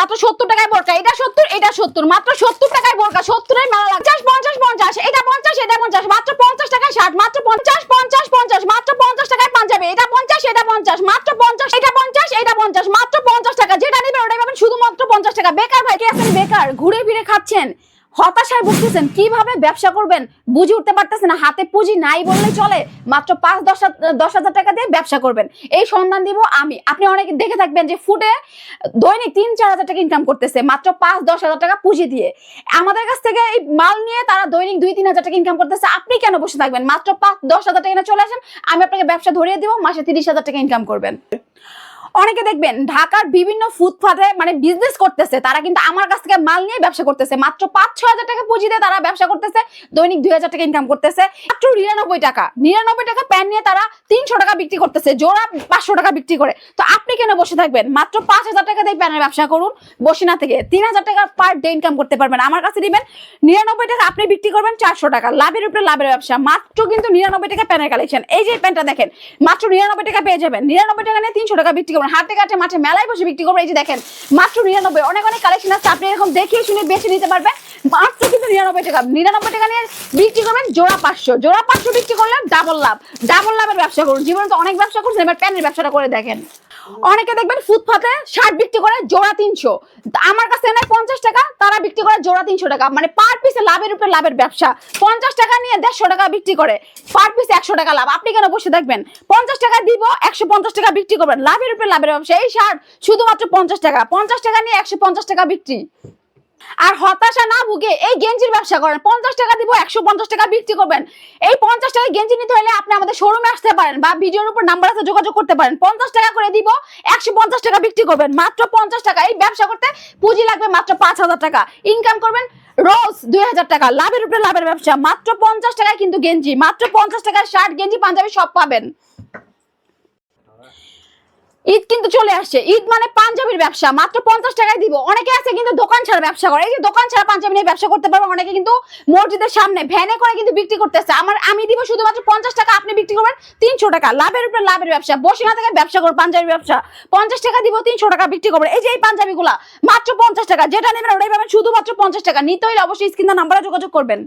মাত্র সত্তর টাকায় বোরকা। এটা সত্তর এটা সত্তর। মাত্র সত্তর টাকায় বোরকা, সত্তরের মেলা পঞ্চাশ পঞ্চাশ পঞ্চাশ। এটা পঞ্চাশ এটা পঞ্চাশ। মাত্র পঞ্চাশ টাকায় ষাট, মাত্র পঞ্চাশ পঞ্চাশ পঞ্চাশ। মাত্র পঞ্চাশ টাকায় পাঞ্জাবি। এটা পঞ্চাশ এটা পঞ্চাশ। মাত্র পঞ্চাশ, এটা পঞ্চাশ এটা পঞ্চাশ। মাত্র পঞ্চাশ টাকা। যেটা নেবেন ওটাই পাবেন শুধুমাত্র পঞ্চাশ টাকা। বেকার ভাই, কে আছেন? বেকার। ঘুরে ফিরে খাচ্ছেন। হতাশায় ভুগতেছেন, কীভাবে ব্যবসা করবেন? বুঝে উঠতে পারতেছেন না, হাতে পুঁজি নাই বললেই চলে, মাত্র পাঁচ, দশ দশ হাজার টাকা দিয়ে ব্যবসা করবেন। এই সন্ধান দিব আমি। আপনি অনেক দেখে থাকবেন যে ফুটে দৈনিক তিন, চার হাজার টাকা ইনকাম করতেছে, মাত্র পাঁচ, দশ হাজার টাকা পুঁজি দিয়ে। আমাদের কাছ থেকে এই মাল নিয়ে তারা দৈনিক দুই, তিন হাজার টাকা ইনকাম করতেছে, আপনি কেন বসে থাকবেন? মাত্র পাঁচ, দশ হাজার টাকা চলে আসেন, আমি আপনাকে ব্যবসা ধরিয়ে দিব, মাসে তিরিশ হাজার টাকা ইনকাম করবেন। অনেকে দেখবেন ঢাকার বিভিন্ন ফুটপাথে মানে বিজনেস করতেছে, তারা কিন্তু আমার কাছ থেকে মাল নিয়ে ব্যবসা করতেছে। মাত্র পাঁচ ছ হাজার টাকা পুঁজি দিয়ে তারা ব্যবসা করতেছে, দৈনিক দুই হাজার টাকা ইনকাম করতেছে। মাত্র নিরানব্বই টাকা। নিরানব্বই টাকা প্যান নিয়ে তারা তিনশো টাকা বিক্রি করতেছে, জোড়া পাঁচশো টাকা বিক্রি করে। তো আপনি কেন বসে থাকবেন? মাত্র পাঁচ হাজার টাকা দিয়ে প্যানের ব্যবসা করুন, বসে না থেকে তিন হাজার টাকা পার ডে ইনকাম করতে পারবেন। আমার কাছে দিবেন নিরানব্বই টাকা আপনি বিক্রি করবেন চারশো টাকা। লাভের উপরে লাভের ব্যবসা। মাত্র কিন্তু নিরানব্বই টাকা প্যানের কালেকশন এই যে প্যান্টটা দেখেন, মাত্র নিরানব্বই টাকা পেয়ে যাবেন। নিরানব্বই টাকা নিয়ে তিনশো টাকা বিক্রি করবেন। হাতে কাটে মাঠে মেলায় বসে বিক্রি করবেন। এই যে দেখেন, মাত্র নিরানব্বই। অনেক অনেক কালেকশন আছে। আপনি এরকম দেখিয়ে শুনে বেছে নিতে পারবেন। মাত্র কিন্তু নিরানব্বই টাকা। নিরানব্বই টাকা নিয়ে বিক্রি করবেন জোড়া পাঁচশো। জোড়া পাঁচশো বিক্রি করলে ডাবল লাভ। ডাবল লাভের ব্যবসা করুন। জীবনে তো অনেক ব্যবসা করছেন, এবার প্যানের ব্যবসাটা করে দেখেন। অনেকে দেখবেন ফুটপাতে শার্ট বিক্রি করে জোড়া তিনশো। আমার কাছে নেয় পঞ্চাশ টাকা, তারা বিক্রি করে জোড়া তিনশো টাকা। মানে পার পিসে লাভের উপরে লাভের ব্যবসা। পঞ্চাশ টাকা নিয়ে দেড়শো টাকা বিক্রি করে। পার পিসে একশো টাকা লাভ। আপনি কেন বসে দেখবেন? পঞ্চাশ টাকা দিব, একশো পঞ্চাশ টাকা বিক্রি করবেন। লাভের উপরে লাভের ব্যবসা। এই শার্ট শুধুমাত্র পঞ্চাশ টাকা। পঞ্চাশ টাকা নিয়ে একশো পঞ্চাশ টাকা বিক্রি। আর হতাশা না ভুগে এই গেঞ্জির ব্যবসা করেন। পঞ্চাশ টাকা দিব, একশো পঞ্চাশ টাকা বিক্রি করবেন। এই পঞ্চাশ টাকা গেঞ্জি নিতে হলে আপনি আমাদের শোরুমে আসতে পারেন বা ভিডিওর উপর নাম্বার আছে, যোগাযোগ করতে পারেন। পঞ্চাশ টাকা করে দিব, একশো পঞ্চাশ টাকা বিক্রি করবেন। মাত্র পঞ্চাশ টাকা। এই ব্যবসা করতে পুঁজি লাগবে মাত্র পাঁচ হাজার টাকা। ইনকাম করবেন রোজ দুই হাজার টাকা। লাভের উপরে লাভের ব্যবসা। মাত্র পঞ্চাশ টাকায় কিন্তু গেঞ্জি, মাত্র পঞ্চাশ টাকার শার্ট গেঞ্জি, পাঞ্জাবি সব পাবেন। ঈদ কিন্তু চলে আসছে। ঈদ মানে পাঞ্জাবির ব্যবসা, মাত্র পঞ্চাশ টাকায় দিব। অনেকে আছে কিন্তু দোকান ছাড়া ব্যবসা করে। এই যে দোকান ছাড়া পাঞ্জাবি নিয়ে ব্যবসা করতে পারবে, অনেকে কিন্তু মসজিদের সামনে ভ্যানে করে কিন্তু বিক্রি করতেছে। আমার, আমি দিব শুধুমাত্র পঞ্চাশ টাকা, আপনি বিক্রি করবেন তিনশো টাকা। লাভের উপরে লাভের ব্যবসা। বসে না থেকে ব্যবসা করব পাঞ্জাবি ব্যবসা। পঞ্চাশ টাকা দিব, তিনশো টাকা বিক্রি করবেন। এই যে এই পাঞ্জাবি গুলা মাত্র পঞ্চাশ টাকা। যেটা নেবেন ওটাই পাবেন শুধুমাত্র পঞ্চাশ টাকা। নিতে হলে অবশ্যই স্ক্রিন নাম্বারে যোগাযোগ করবেন।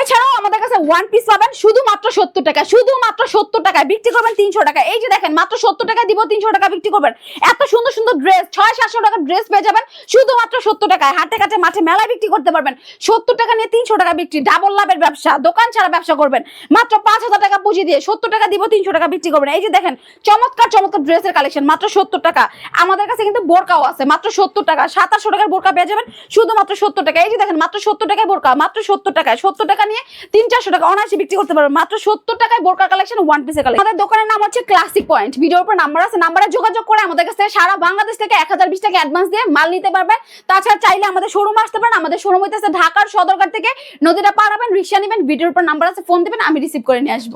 এছাড়াও আমাদের কাছে ওয়ান পিস পাবেন শুধুমাত্র সত্তর টাকা। শুধুমাত্র সত্তর টাকায় বিক্রি করবেন তিনশো টাকা। এই যে দেখেন, মাত্র সত্তর টাকা দিব, তিনশো টাকা বিক্রি করবেন। এত সুন্দর সুন্দর ড্রেস ছয়, সাতশো টাকার ড্রেস পেয়ে যাবেন। শুধুমাত্র সত্তর টাকায়। হাটে কাটে মাঠে মেলায় বিক্রি করতে পারবেন। সত্তর টাকা নিয়ে তিনশো টাকা বিক্রি। ডাবল লাভের ব্যবসা। দোকান ছাড়া ব্যবসা করবেন। মাত্র পাঁচ হাজার টাকা পুঁজি দিয়ে সত্তর টাকা দিব, তিনশো টাকা বিক্রি করবেন। এই যে দেখেন, চমৎকার চমৎকার ড্রেসের কালেকশন মাত্র সত্তর টাকা। আমাদের কাছে কিন্তু বোরকাও আছে। মাত্র সত্তর টাকা। সাতাশশো টাকার বোরকা পেয়ে যাবেন শুধুমাত্র সত্তর টাকা। এই যে দেখেন, মাত্র সত্তর টাকায় বোরকা। মাত্র সত্তর টাকায়। সত্তর টাকা নিয়ে তিন, চারশো টাকা অনায়াসে বিক্রি করতে পারবেন। মাত্র সত্তর টাকায় বোরকা কালেকশন ওয়ান পিসের কালেকশন আমাদের দোকানের নাম হচ্ছে ক্লাসিক পয়েন্ট ভিডিওর উপর নাম্বার আছে। নাম্বারে যোগাযোগ করে আমাদের কাছে সারা বাংলাদেশ থেকে এক হাজার বিশ টাকা অ্যাডভান্স দিয়ে মাল নিতে পারবেন। তাছাড়া চাইলে আমাদের শোরুম আসতে পারেন। আমাদের শোরুম হইতেছে ঢাকার সদরঘাট থেকে নদীটা পার হবেন, রিক্সা নেবেন ভিডিওর উপর নাম্বার আছে ফোন দেবেন, আমি রিসিভ করে নিয়ে আসব।